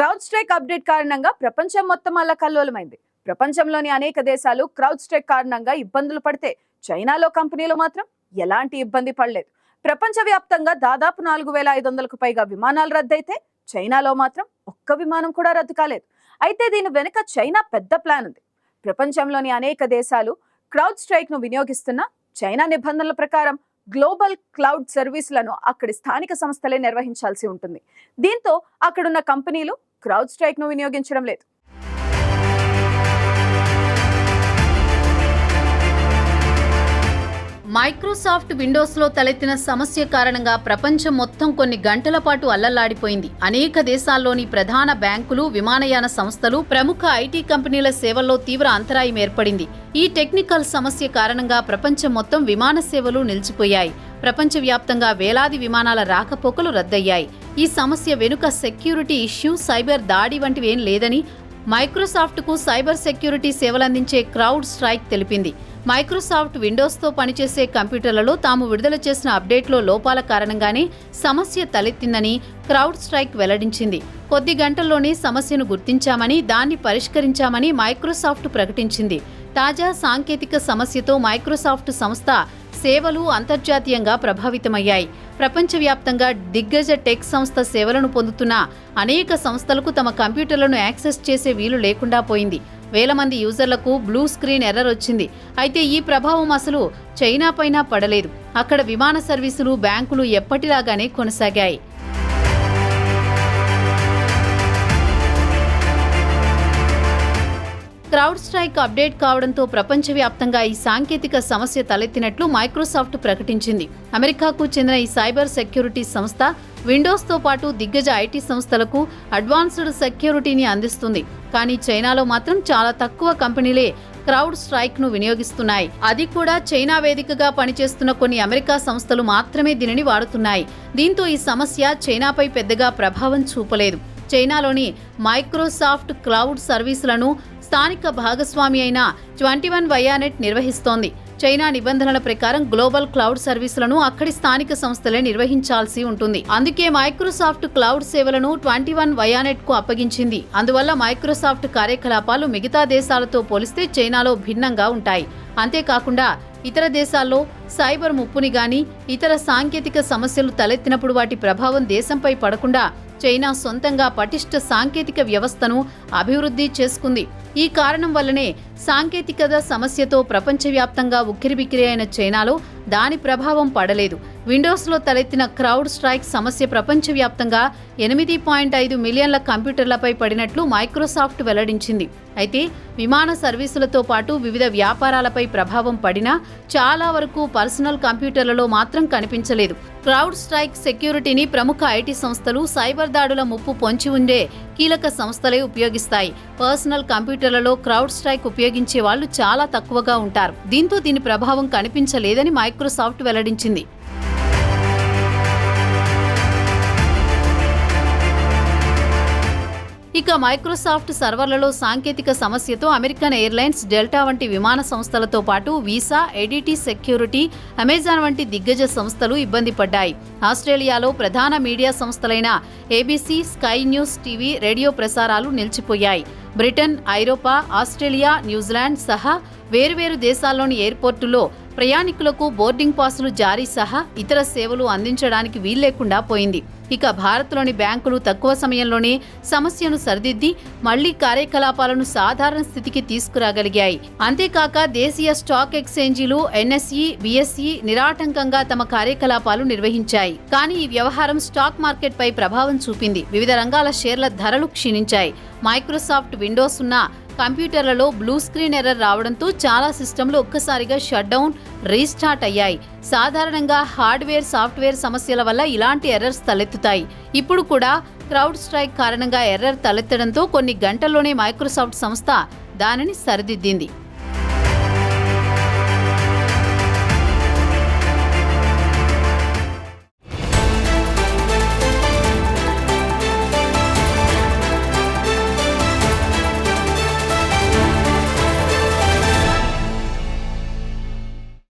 Crowd strike update కారణంగా ప్రపంచం మొత్తం అల్లకల్లోలమైంది. ప్రపంచంలోని అనేక దేశాలు క్రౌడ్ స్ట్రైక్ కారణంగా ఇబ్బందులు పడితే చైనాలో కంపెనీలు మాత్రం ఎలాంటి ఇబ్బంది పడలేదు. ప్రపంచవ్యాప్తంగా దాదాపు నాలుగు వేల ఐదు వందలకు పైగా విమానాలు రద్దయితే చైనాలో మాత్రం ఒక్క విమానం కూడా రద్దు కాలేదు. అయితే దీని వెనుక చైనా పెద్ద ప్లాన్ ఉంది. ప్రపంచంలోని అనేక దేశాలు క్రౌడ్ స్ట్రైక్ను వినియోగిస్తున్న చైనా నిబంధనల ప్రకారం గ్లోబల్ క్లౌడ్ సర్వీసులను అక్కడి స్థానిక సంస్థలే నిర్వహించాల్సి ఉంటుంది. దీంతో అక్కడున్న కంపెనీలు క్రౌడ్ స్ట్రైక్ను వినియోగించడం లేదు. మైక్రోసాఫ్ట్ విండోస్లో తలెత్తిన సమస్య కారణంగా ప్రపంచం మొత్తం కొన్ని గంటల పాటు అల్లల్లాడిపోయింది. అనేక దేశాల్లోని ప్రధాన బ్యాంకులు విమానయాన సంస్థలు ప్రముఖ ఐటీ కంపెనీల సేవల్లో తీవ్ర అంతరాయం ఏర్పడింది. ఈ టెక్నికల్ సమస్య కారణంగా ప్రపంచం మొత్తం విమాన సేవలు నిలిచిపోయాయి. ప్రపంచవ్యాప్తంగా వేలాది విమానాల రాకపోకలు రద్దయ్యాయి. ఈ సమస్య వెనుక సెక్యూరిటీ ఇష్యూ సైబర్ దాడి వంటివి ఏం లేదని మైక్రోసాఫ్ట్కు సైబర్ సెక్యూరిటీ సేవలందించే క్రౌడ్ స్ట్రైక్ తెలిపింది. మైక్రోసాఫ్ట్ విండోస్తో పనిచేసే కంప్యూటర్లలో తాము విడుదల చేసిన అప్డేట్లో లోపాల కారణంగానే సమస్య తలెత్తిందని క్రౌడ్ స్ట్రైక్ వెల్లడించింది. కొద్ది గంటల్లోనే సమస్యను గుర్తించామని దాన్ని పరిష్కరించామని మైక్రోసాఫ్ట్ ప్రకటించింది. తాజా సాంకేతిక సమస్యతో మైక్రోసాఫ్ట్ సంస్థ సేవలు అంతర్జాతీయంగా ప్రభావితమయ్యాయి. ప్రపంచవ్యాప్తంగా దిగ్గజ టెక్ సంస్థ సేవలను పొందుతున్న అనేక సంస్థలకు తమ కంప్యూటర్లను యాక్సెస్ చేసే వీలు లేకుండా పోయింది. వేల మంది యూజర్లకు బ్లూ స్క్రీన్ ఎర్రర్ వచ్చింది. అయితే ఈ ప్రభావం అసలు చైనా పైన పడలేదు. అక్కడ విమాన సర్వీసులు బ్యాంకులు ఎప్పటిలాగానే కొనసాగాయి. క్రౌడ్ స్ట్రైక్ అప్డేట్ కావడంతో ప్రపంచవ్యాప్తంగా ఈ సాంకేతిక సమస్య తలెత్తినట్లు మైక్రోసాఫ్ట్ ప్రకటించింది. అమెరికాకు చెందిన ఈ సైబర్ సెక్యూరిటీ సంస్థ విండోస్తో పాటు దిగ్గజ ఐటీ సంస్థలకు అడ్వాన్స్డ్ సెక్యూరిటీని అందిస్తుంది. కానీ చైనాలో మాత్రం చాలా తక్కువ కంపెనీలే క్రౌడ్ స్ట్రైక్ను వినియోగిస్తున్నాయి. అది కూడా చైనా వేదికగా పనిచేస్తున్న కొన్ని అమెరికా సంస్థలు మాత్రమే దీనిని వాడుతున్నాయి. దీంతో ఈ సమస్య చైనాపై పెద్దగా ప్రభావం చూపలేదు. చైనాలోని మైక్రోసాఫ్ట్ క్లౌడ్ సర్వీసులను స్థానిక భాగస్వామి అయిన ట్వంటీ వన్ వయానెట్ నిర్వహిస్తోంది. చైనా నిబంధనల ప్రకారం గ్లోబల్ క్లౌడ్ సర్వీసులను అక్కడి స్థానిక సంస్థలే నిర్వహించాల్సి ఉంటుంది. అందుకే మైక్రోసాఫ్ట్ క్లౌడ్ సేవలను ట్వంటీ వన్ వయానెట్కు అప్పగించింది. అందువల్ల మైక్రోసాఫ్ట్ కార్యకలాపాలు మిగతా దేశాలతో పోలిస్తే చైనాలో భిన్నంగా ఉంటాయి. అంతేకాకుండా ఇతర దేశాల్లో సైబర్ ముప్పుని గాని ఇతర సాంకేతిక సమస్యలు తలెత్తినప్పుడు వాటి ప్రభావం దేశంపై పడకుండా చైనా సొంతంగా పటిష్ట సాంకేతిక వ్యవస్థను అభివృద్ధి చేసుకుంది. ఈ కారణం వల్లనే సాంకేతికత సమస్యతో ప్రపంచవ్యాప్తంగా ఉక్కిరిబిక్కిరి అయిన చైనాలో దాని ప్రభావం పడలేదు. విండోస్లో తలెత్తిన క్రౌడ్ స్ట్రైక్ సమస్య ప్రపంచవ్యాప్తంగా ఎనిమిది పాయింట్ ఐదు మిలియన్ల కంప్యూటర్లపై పడినట్లు మైక్రోసాఫ్ట్ వెల్లడించింది. అయితే విమాన సర్వీసులతో పాటు వివిధ వ్యాపారాలపై ప్రభావం పడినా చాలా వరకు పర్సనల్ కంప్యూటర్లలో మాత్రం కనిపించలేదు. క్రౌడ్ స్ట్రైక్ సెక్యూరిటీని ప్రముఖ ఐటీ సంస్థలు సైబర్ దాడుల ముప్పు పొంచి ఉండే కీలక సంస్థలే ఉపయోగిస్తాయి. పర్సనల్ కంప్యూటర్లలో క్రౌడ్ స్ట్రైక్ ఉపయోగించే వాళ్ళు చాలా తక్కువగా ఉంటారు. దీంతో దీని ప్రభావం కనిపించలేదని మైక్రోసాఫ్ట్ వెల్లడించింది. ఇక మైక్రోసాఫ్ట్ సర్వర్లలో సాంకేతిక సమస్యతో అమెరికన్ ఎయిర్లైన్స్ డెల్టా వంటి విమాన సంస్థలతో పాటు వీసా ఎడిటీ సెక్యూరిటీ అమెజాన్ వంటి దిగ్గజ సంస్థలు ఇబ్బంది పడ్డాయి. ఆస్ట్రేలియాలో ప్రధాన media సంస్థలైన ABC Sky News TV radio ప్రసారాలు నిలిచిపోయాయి. బ్రిటన్ ఐరోపా ఆస్ట్రేలియా న్యూజిలాండ్ సహా వేరువేరు దేశాల్లోని ఎయిర్పోర్టులో ప్రయాణికులకు బోర్డింగ్ పాసులు జారీ సహా ఇతర సేవలు అందించడానికి వీల్లేకుండా పోయింది. ఇక భారత్లోని బ్యాంకులు తక్కువ సమయంలోనే సమస్యను సరిదిద్ది మళ్ళీ కార్యకలాపాలను సాధారణ స్థితికి తీసుకురాగలిగాయి. అంతేకాక దేశీయ స్టాక్ ఎక్స్చేంజీలు ఎన్ఎస్ఈ బిఎస్ఈ నిరాటంకంగా తమ కార్యకలాపాలు నిర్వహించాయి. కానీ ఈ వ్యవహారం స్టాక్ మార్కెట్పై ప్రభావం చూపింది. వివిధ రంగాల షేర్ల ధరలు క్షీణించాయి. మైక్రోసాఫ్ట్ విండోస్ ఉన్న కంప్యూటర్లలో బ్లూ స్క్రీన్ ఎర్రర్ రావడంతో చాలా సిస్టమ్లు ఒక్కసారిగా షట్ డౌన్ రీస్టార్ట్ అయ్యాయి. సాధారణంగా హార్డ్వేర్ సాఫ్ట్వేర్ సమస్యల వల్ల ఇలాంటి ఎర్రర్స్ తలెత్తుతాయి. ఇప్పుడు కూడా క్రౌడ్ స్ట్రైక్ కారణంగా ఎర్రర్ తలెత్తడంతో కొన్ని గంటల్లోనే మైక్రోసాఫ్ట్ సంస్థ దానిని సరిదిద్దింది.